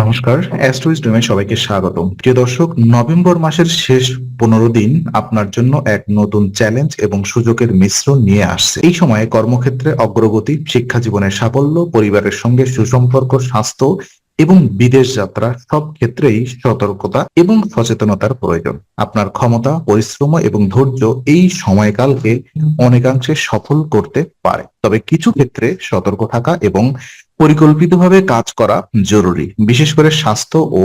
নমস্কার অ্যাস্ট্রোইস্টমে সবাইকে স্বাগত প্রিয় দর্শক, নভেম্বর মাসের শেষ পনেরো দিন আপনার জন্য এক নতুন চ্যালেঞ্জ এবং সুযোগের মিশ্রণ নিয়ে আসছে। এই সময়ে কর্মক্ষেত্রে অগ্রগতি, শিক্ষা জীবনের সাফল্য, পরিবারের সঙ্গে সুসম্পর্ক, স্বাস্থ্য এবং বিদেশ যাত্রা সব ক্ষেত্রেই সতর্কতা এবং সচেতনতার প্রয়োজন। আপনার ক্ষমতা, পরিশ্রম এবং ধৈর্য এই সময়কালকে অনেকাংশে সফল করতে পারে। তবে কিছু ক্ষেত্রে সতর্ক থাকা এবং পরিকল্পিতভাবে কাজ করা জরুরি, বিশেষ করে স্বাস্থ্য ও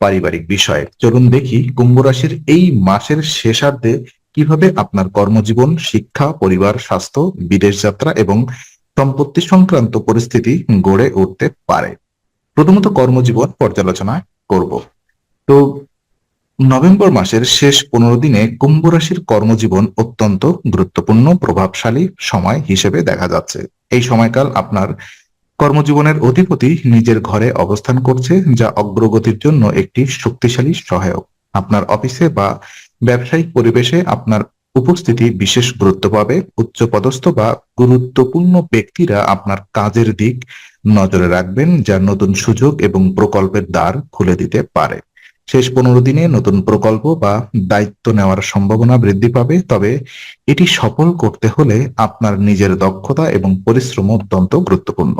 পারিবারিক বিষয়ে। চলুন দেখি কুম্ভ রাশির এই মাসের শেষার্ধে কীভাবে আপনার কর্মজীবন, শিক্ষা, পরিবার, স্বাস্থ্য, বিদেশ যাত্রা এবং সম্পত্তি সংক্রান্ত পরিস্থিতি গড়ে উঠতে পারে। প্রথমত কর্মজীবন পর্যালোচনা করব। তো নভেম্বর মাসের শেষ পনেরো দিনে কুম্ভ রাশির কর্মজীবন অত্যন্ত গুরুত্বপূর্ণ, প্রভাবশালী সময় হিসেবে দেখা যাচ্ছে। এই সময়কাল আপনার কর্মজীবনের অধিপতি নিজের ঘরে অবস্থান করছে, যা অগ্রগতির জন্য একটি শক্তিশালী সহায়ক। আপনার অফিসে বা ব্যবসায়িক পরিবেশে আপনার উপস্থিতি বিশেষ গুরুত্ব পাবে। উচ্চপদস্থ বা গুরুত্বপূর্ণ ব্যক্তিরা আপনার কাজের দিক নজরে রাখবেন, যা নতুন সুযোগ এবং প্রকল্পের দ্বার খুলে দিতে পারে। শেষ পনেরো দিনে নতুন প্রকল্প বা দায়িত্ব নেওয়ার সম্ভাবনা বৃদ্ধি পাবে, তবে এটি সফল করতে হলে আপনার নিজের দক্ষতা এবং পরিশ্রম অত্যন্ত গুরুত্বপূর্ণ।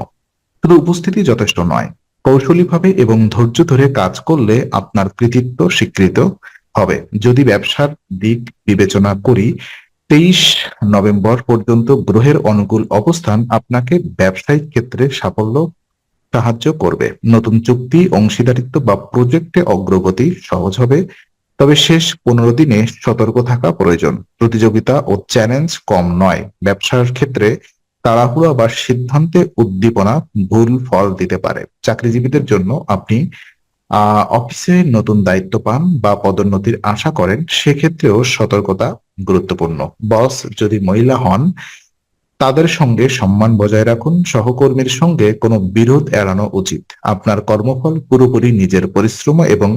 শুধু উপস্থিতি যথেষ্ট নয়, কৌশলীভাবে এবং ধৈর্য ধরে কাজ করলে আপনার কৃতিত্ব স্বীকৃত হবে। যদি ব্যবসার দিক বিবেচনা করি, তেইশ নভেম্বর পর্যন্ত গ্রহের অনুকূল অবস্থান আপনাকে ব্যবসায়িক ক্ষেত্রে সাফল্য সাহায্য করবে। নতুন চুক্তি, অংশীদারিত্ব বা প্রজেক্টে অগ্রগতি সহজ হবে। তবে শেষ পনেরো দিনে সতর্ক থাকা প্রয়োজন। প্রতিযোগিতা ও চ্যালেঞ্জ কম নয়। ব্যবসার ক্ষেত্রে তাড়াহুড়া বা সিদ্ধান্তে উদ্দীপনা ভুল ফল দিতে পারে। চাকরিজীবীদের জন্য আপনি অফিসে নতুন দায়িত্ব পান বা পদোন্নতির আশা করেন, সেক্ষেত্রেও সতর্কতা গুরুত্বপূর্ণ। বস যদি মহিলা হন, তাদের সঙ্গে সম্মান বজায় রাখুন। সহকর্মীর সঙ্গে কোনো বিরোধ এড়ানো উচিত। আপনার কর্মফল পুরোপুরি নিজের পরিশ্রম এবং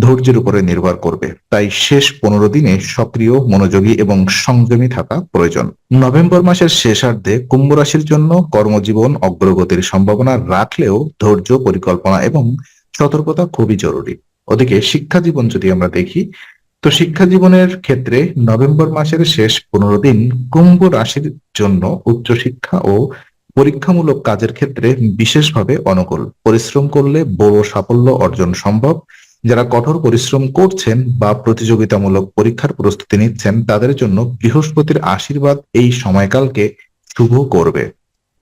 ধৈর্যের উপরে নির্ভর করবে। তাই শেষ পনেরো দিনে সক্রিয়, মনোযোগী এবং সংযমী থাকা প্রয়োজন। নভেম্বর মাসের শেষার্ধে কুম্ভ রাশির জন্য কর্মজীবন অগ্রগতির সম্ভাবনা রাখলেও ধৈর্য, পরিকল্পনা এবং সতর্কতা খুবই জরুরি। ওদিকে শিক্ষা জীবন যদি আমরা দেখি, তো শিক্ষা জীবনের ক্ষেত্রে নভেম্বর মাসের শেষ পনেরো দিন কুম্ভ রাশির জন্য উচ্চশিক্ষা ও পরীক্ষামূলক কাজের ক্ষেত্রে বিশেষভাবে অনুকূল। পরিশ্রম করলে বড় সাফল্য অর্জন সম্ভব। যারা কঠোর পরিশ্রম করছেন বা প্রতিযোগিতামূলক পরীক্ষার প্রস্তুতি নিচ্ছেন, তাদের জন্য বৃহস্পতির আশীর্বাদ এই সময়কালকে শুভ করবে।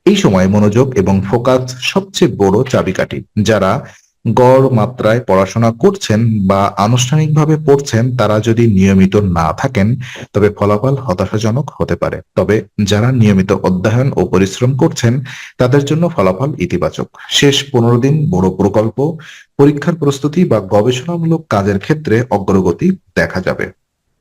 এই সময় মনোযোগ এবং ফোকাস সবচেয়ে বড় চাবিকাঠি, যারা গড় মাত্রায় পড়াশোনা করছেন বা আনুষ্ঠানিকভাবে পড়ছেন তারা যদি নিয়মিত না থাকেন, তবে ফলাফল হতাশাজনক হতে পারে। তবে যারা নিয়মিত অধ্যয়ন ও পরিশ্রম করছেন, তাদের জন্য ফলাফল ইতিবাচক। শেষ পনেরো দিন বড় প্রকল্প, পরীক্ষার প্রস্তুতি বা গবেষণামূলক কাজের ক্ষেত্রে অগ্রগতি দেখা যাবে।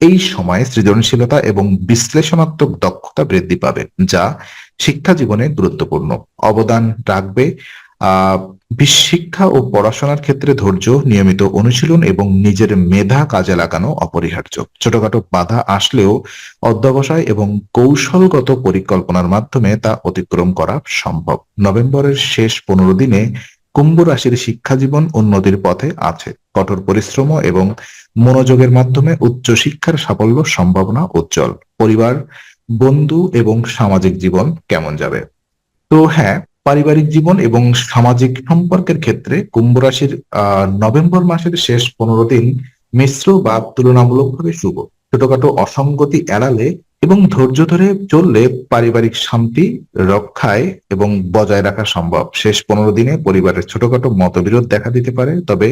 এই সময় সৃজনশীলতা এবং বিশ্লেষণাত্মক দক্ষতা বৃদ্ধি পাবে, যা শিক্ষা জীবনে গুরুত্বপূর্ণ। অবদান রাখবে, আহ শিক্ষা ও পড়াশোনার ক্ষেত্রে ধৈর্য, নিয়মিত অনুশীলন এবং নিজের মেধা কাজে লাগানো অপরিহার্য। ছোটখাটো বাধা আসলেও অধ্যবসায় এবং কৌশলগত পরিকল্পনার মাধ্যমে তা অতিক্রম করা সম্ভব। নভেম্বরের শেষ পনেরো দিনে কুম্ভ রাশির শিক্ষা জীবন উন্নতির পথে আছে। কঠোর পরিশ্রম এবং মনোযোগের মাধ্যমে উচ্চ শিক্ষার সাফল্য সম্ভাবনা উজ্জ্বল। পরিবার, বন্ধু এবং সামাজিক জীবন কেমন যাবে? তো হ্যাঁ পারিবারিক জীবন এবং সামাজিক সম্পর্কের ক্ষেত্রে কুম্ভ রাশির নভেম্বর মাসের শেষ পনেরো দিন মিশ্র বা তুলনামূলকভাবে শুভ। ছোটখাটো অসঙ্গতি এড়ালে এবং ধৈর্য ধরে চললে পারিবারিক শান্তি রক্ষায় এবং বজায় রাখা সম্ভব। শেষ পনেরো দিনে পরিবারের ছোটখাটো মতবিরোধ দেখা দিতে পারে, তবে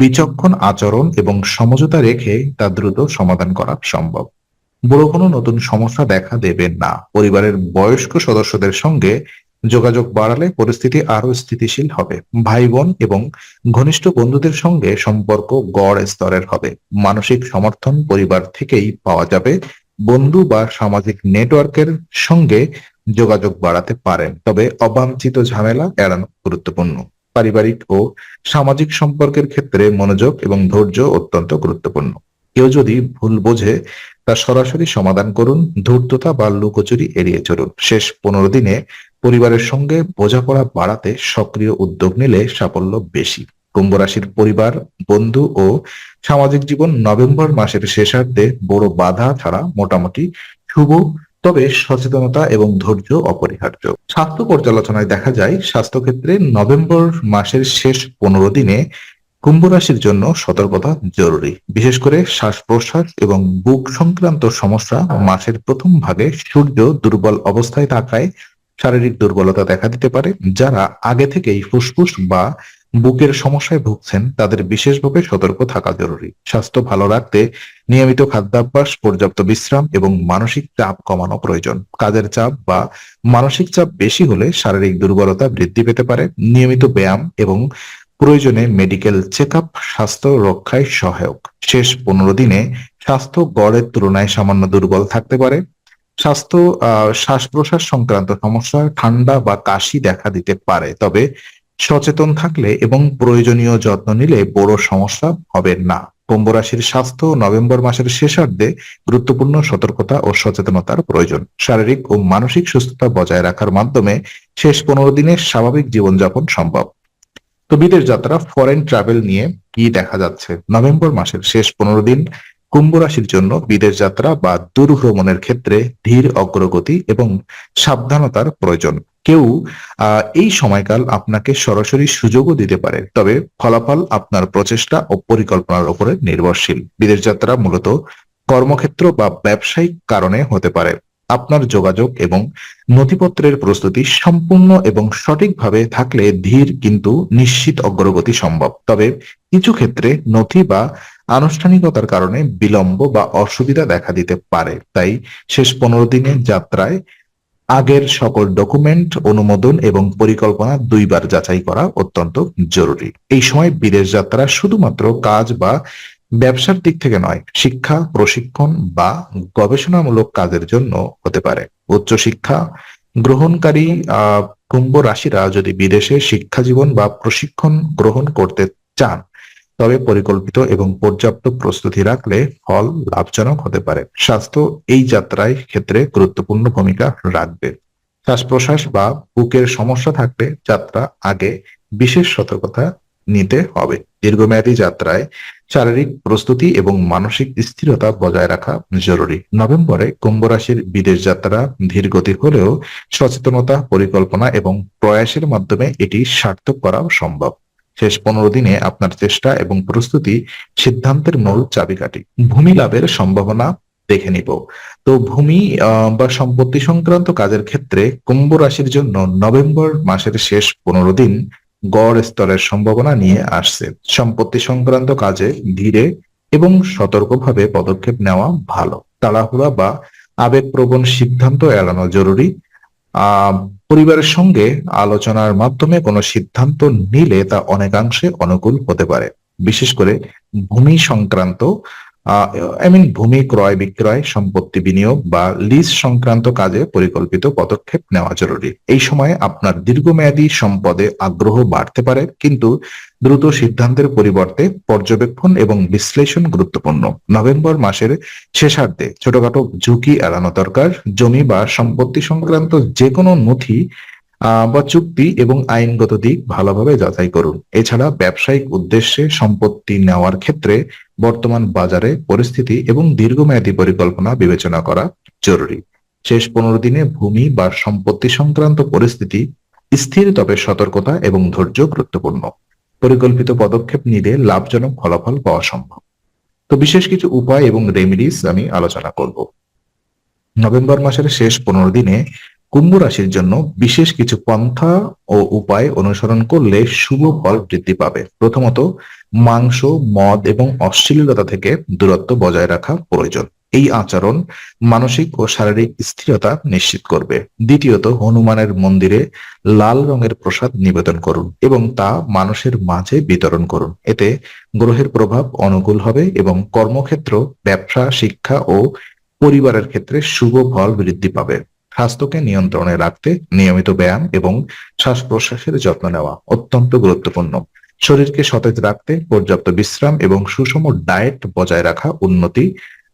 বিচক্ষণ আচরণ এবং সমঝোতা রেখে তা দ্রুত সমাধান করা সম্ভব। বড় কোনো নতুন সমস্যা দেখা দেবে না। পরিবারের বয়স্ক সদস্যদের সঙ্গে যোগাযোগ বাড়ালে পরিস্থিতি আরও স্থিতিশীল হবে। ভাই বোন এবং ঘনিষ্ঠ বন্ধুদের সঙ্গে সম্পর্ক গড় স্তরের হবে। মানসিক সমর্থন পরিবার থেকেই পাওয়া যাবে। বন্ধু বা সামাজিক নেটওয়ার্কের সঙ্গে যোগাযোগ বাড়াতে পারেন। তবে অবাঞ্ছিত ঝামেলা এড়ানো গুরুত্বপূর্ণ। পারিবারিক ও সামাজিক সম্পর্কের ক্ষেত্রে মনোযোগ এবং ধৈর্য অত্যন্ত গুরুত্বপূর্ণ। কেউ যদি ভুল বোঝে তা সরাসরি সমাধান করুন, ধূর্ততা বা লুকোচুরি এড়িয়ে চলুন। শেষ পনেরো দিনে পরিবারের সঙ্গে বোঝাপড়া বাড়াতে সক্রিয় উদ্যোগ নিলে সাফল্য বেশি। কুম্ভ রাশির পরিবার, বন্ধু ও সামাজিক জীবন নভেম্বর মাসের শেষার্ধে বড় বাধা ছাড়া মোটামুটি শুভ, তবে সচেতনতা এবং ধৈর্য অপরিহার্য। স্বাস্থ্য পর্যালোচনায় দেখা যায়, স্বাস্থ্যক্ষেত্রে নভেম্বর মাসের শেষ পনেরো দিনে কুম্ভ রাশির জন্য সতর্কতা জরুরি। বিশেষ করে শ্বাস প্রশ্বাস এবং বুক সংক্রান্ত সমস্যা মাসের প্রথম ভাগে সূর্য দুর্বল অবস্থায় থাকায় শারীরিক দুর্বলতা দেখা দিতে পারে। যারা আগে থেকেই ফুসফুস বা বুকের সমস্যায় ভুগছেন, তাদের বিশেষভাবে সতর্ক থাকা জরুরি। স্বাস্থ্য ভালো রাখতে নিয়মিত খাদ্যাভ্যাস, পর্যাপ্ত বিশ্রাম এবং মানসিক চাপ কমানো প্রয়োজন। কাজের চাপ বা মানসিক চাপ বেশি হলে শারীরিক দুর্বলতা বৃদ্ধি পেতে পারে। নিয়মিত ব্যায়াম এবং প্রয়োজনে মেডিকেল চেক স্বাস্থ্য রক্ষায় সহায়ক। শেষ পনেরো দিনে স্বাস্থ্য গড়ের তুলনায় সামান্য দুর্বল থাকতে পারে। স্বাস্থ্য শ্বাস প্রশ্বাস সংক্রান্ত সমস্যা, ঠান্ডা বা কাশি দেখা দিতে পারে। তবে সচেতন থাকলে এবং প্রয়োজনীয় যত্ন নিলে বড় সমস্যা হবে না। কুম্ভ রাশির স্বাস্থ্য নভেম্বর মাসের শেষার্ধে গুরুত্বপূর্ণ সতর্কতা ও সচেতনতার প্রয়োজন। শারীরিক ও মানসিক সুস্থতা বজায় রাখার মাধ্যমে শেষ পনেরো দিনে স্বাভাবিক জীবনযাপন সম্ভব। তো বিদেশ যাত্রা ফরেন ট্রাভেল নিয়ে কি দেখা যাচ্ছে? নভেম্বর মাসের শেষ পনেরো দিন, কুম্ভ রাশির জন্য বিদেশ যাত্রা বা দূর ভ্রমণের ক্ষেত্রে ধীর অগ্রগতি এবং সাবধানতার প্রয়োজন। কেউ এই সময়কাল আপনাকে সরাসরি সুযোগও দিতে পারে, তবে ফলাফল আপনার প্রচেষ্টা ও পরিকল্পনার উপরে নির্ভরশীল। বিদেশ যাত্রা মূলত কর্মক্ষেত্র বা ব্যবসায়িক কারণে হতে পারে। আপনার যোগাযোগ এবং নথিপত্রের প্রস্তুতি সম্পূর্ণ এবং সঠিকভাবে থাকলে ধীর কিন্তু নিশ্চিত অগ্রগতি সম্ভব। তবে কিছু ক্ষেত্রে নথি বা আনুষ্ঠানিকতার কারণে বিলম্ব বা অসুবিধা দেখা দিতে পারে। তাই শেষ পনেরো দিনের যাত্রায় আগের সকল ডকুমেন্ট, অনুমোদন এবং পরিকল্পনা দুইবার যাচাই করা অত্যন্ত জরুরি। এই সময় বিদেশ যাত্রা শুধুমাত্র কাজ বা ব্যবসার দিক থেকে নয়, শিক্ষা, প্রশিক্ষণ বা গবেষণামূলক কাজের জন্য হতে পারে। উচ্চশিক্ষা গ্রহণকারী আহ কুম্ভ রাশিরা যদি বিদেশে শিক্ষা জীবন বা প্রশিক্ষণ গ্রহণ করতে চান, তবে পরিকল্পিত এবং পর্যাপ্ত প্রস্তুতি রাখলে ফল লাভজনক হতে পারে। স্বাস্থ্য এই যাত্রায় ক্ষেত্রে গুরুত্বপূর্ণ ভূমিকা রাখবে। শ্বাস প্রশ্বাস বা বুকের সমস্যা থাকলে যাত্রা আগে বিশেষ সতর্কতা নিতে হবে। দীর্ঘমেয়াদী যাত্রায় শারীরিক প্রস্তুতি এবং মানসিক স্থিরতা বজায় রাখা জরুরি। নভেম্বরে কুম্ভ রাশির বিদেশ যাত্রা ধীর গতি হলেও সচেতনতা, পরিকল্পনা এবং প্রয়াসের মাধ্যমে এটি সার্থক করা সম্ভব। শেষ পনেরো দিনে আপনার চেষ্টা এবং প্রস্তুতি সিদ্ধান্তের মূল চাবিকাঠি। ভূমি লাভের সম্ভাবনা দেখে নিব। তো ভূমি বা সম্পত্তি সংক্রান্ত কাজের ক্ষেত্রে কুম্ভ রাশির জন্য নভেম্বর মাসের শেষ পনেরো দিন গড় স্তরের সম্ভাবনা নিয়ে আসছে। সম্পত্তি সংক্রান্ত কাজে ধীরে এবং সতর্কভাবে পদক্ষেপ নেওয়া ভালো। তাড়াহুড়া বা আবেগপ্রবণ সিদ্ধান্ত এড়ানো জরুরি। পরিবারের সঙ্গে আলোচনার মাধ্যমে কোনো সিদ্ধান্ত নিলে তা অনেকাংশে অনুকূল হতে পারে। বিশেষ করে ভূমি সংক্রান্ত আই মিন ভূমি ক্রয় বিক্রয়, সম্পত্তি বিনিয়োগ বা লিজ সংক্রান্ত কাজে পরিকল্পিত পদক্ষেপ নেওয়া জরুরি। এই সময়ে আপনার দীর্ঘমেয়াদী সম্পদে আগ্রহ বাড়তে পারে, কিন্তু দ্রুত সিদ্ধান্তের পরিবর্তে পর্যবেক্ষণ এবং বিশ্লেষণ গুরুত্বপূর্ণ। নভেম্বর মাসের শেষার্ধে ছোটখাটো ঝুঁকি এড়ানো দরকার। জমি বা সম্পত্তি সংক্রান্ত যে কোনো নথি বা চুক্তি এবং আইনগত দিক ভালোভাবে যাচাই করুন। এছাড়া ব্যবসায়িক উদ্দেশ্যে সম্পত্তি নেওয়ার ক্ষেত্রে বর্তমান বাজারে পরিস্থিতি এবং দীর্ঘমেয়াদী পরিকল্পনা বিবেচনা করা জরুরি। শেষ পনেরো দিনে ভূমি বা সম্পত্তি সংক্রান্ত পরিস্থিতি স্থির তবে সতর্কতা এবং ধৈর্য গুরুত্বপূর্ণ। পরিকল্পিত পদক্ষেপ নিলে লাভজনক ফলাফল পাওয়া সম্ভব। তো বিশেষ কিছু উপায় এবং রেমিডিস আমি আলোচনা করব। নভেম্বর মাসের শেষ পনেরো দিনে কুম্ভ রাশির জন্য বিশেষ কিছু পন্থা ও উপায় অনুসরণ করলে শুভ ফল বৃদ্ধি পাবে। প্রথমত, মাংস, মদ এবং অশ্লীলতা থেকে দূরত্ব বজায় রাখা প্রয়োজন। এই আচরণ মানসিক ও শারীরিক স্থিরতা নিশ্চিত করবে। দ্বিতীয়ত, হনুমানের মন্দিরে লাল রঙের প্রসাদ নিবেদন করুন এবং তা মানুষের মাঝে বিতরণ করুন। এতে গ্রহের প্রভাব অনুকূল হবে এবং কর্মক্ষেত্র, ব্যবসা, শিক্ষা ও পরিবারের ক্ষেত্রে শুভ ফল বৃদ্ধি পাবে। স্বাস্থ্যকে নিয়ন্ত্রণে রাখতে নিয়মিত ব্যায়াম এবং শ্বাস প্রশ্বাসের যত্ন নেওয়া অত্যন্ত গুরুত্বপূর্ণ। শরীরকে সতেজ রাখতে পর্যাপ্ত বিশ্রাম এবং সুষম ডায়েট বজায় রাখা উন্নতি।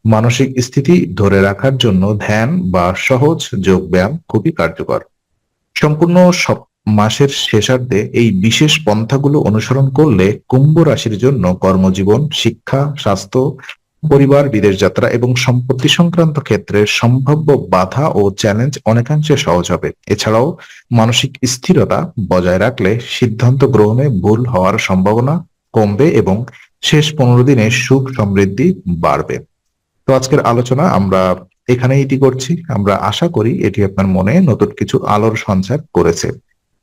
মানসিক স্থিতি ধরে রাখার জন্য ধ্যান বা সহজ যোগ ব্যায়াম খুবই কার্যকর। সম্পূর্ণ সব মাসের শেষার্ধে এই বিশেষ পন্থাগুলো অনুসরণ করলে কুম্ভ রাশির জন্য কর্মজীবন, শিক্ষা, স্বাস্থ্য পরিবার, বিদেশ যাত্রা এবং সম্পত্তি সংক্রান্ত ক্ষেত্রে সম্ভাব্য বাধা ও চ্যালেঞ্জ অনেকাংশে সহজ হবে। এছাড়াও মানসিক স্থিরতা বজায় রাখলে সিদ্ধান্ত গ্রহণে ভুল হওয়ার সম্ভাবনা কমবে এবং শেষ পনেরো দিনে সুখ সমৃদ্ধি বাড়বে। তো আজকের আলোচনা আমরা এখানে এটি করছি। আমরা আশা করি এটি আপনার মনে নতুন কিছু আলোর সঞ্চার করেছে।